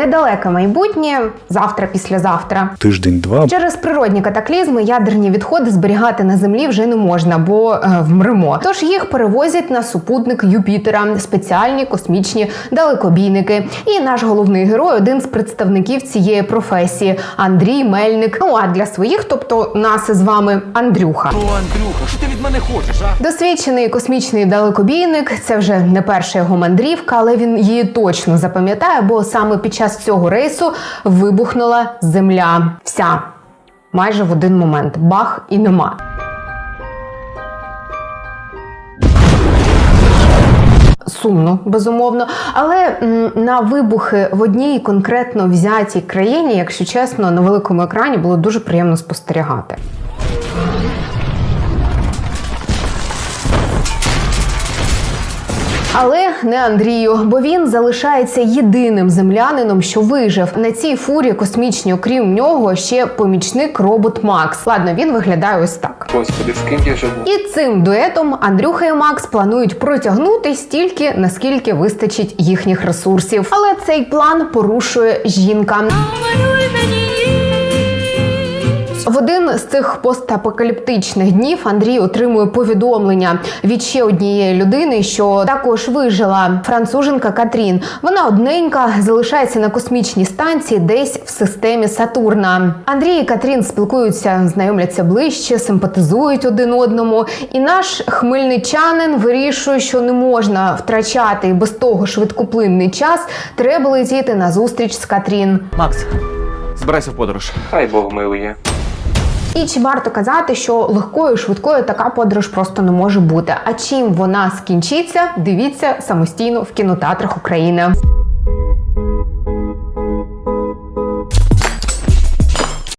недалеке майбутнє, завтра, післязавтра. Тиждень-два Через природні катаклізми ядерні відходи зберігати на землі вже не можна, бо е, вмремо. Тож їх перевозять на супутник Юпітера, спеціальні космічні далекобійники. І наш головний герой один з представників цієї професії Андрій Мельник. Ну а для своїх, тобто нас із вами Андрюха. Ну, Андрюха, що ти від мене хочеш, а? Досвідчений космічний далекобійник це вже не перша його мандрівка, але він її точно запам'ятає, бо саме під час цього рейсу вибухнула земля. Вся майже в один момент. Бах і нема. Сумно, безумовно, але на вибухи в одній конкретно взятій країні, якщо чесно, на великому екрані було дуже приємно спостерігати. Але не Андрію, бо він залишається єдиним землянином, що вижив на цій фурі космічній, окрім нього, ще помічник робот Макс. Ладно, він виглядає ось так. Господи, з ким я живу? І цим дуетом Андрюха і Макс планують протягнути стільки, наскільки вистачить їхніх ресурсів. Але цей план порушує жінка. В один з цих постапокаліптичних днів Андрій отримує повідомлення від ще однієї людини, що також вижила француженка Катрін. Вона одненька залишається на космічній станції, десь в системі Сатурна. Андрій і Катрін спілкуються, знайомляться ближче, симпатизують один одному. І наш хмельничанин вирішує, що не можна втрачати і без того швидкоплинний час. Треба летіти на зустріч з Катрін. Макс, збирайся в подорож. Хай Бог милує. І чи варто казати, що легкою швидкою така подорож просто не може бути? А чим вона скінчиться? Дивіться самостійно в кінотеатрах України.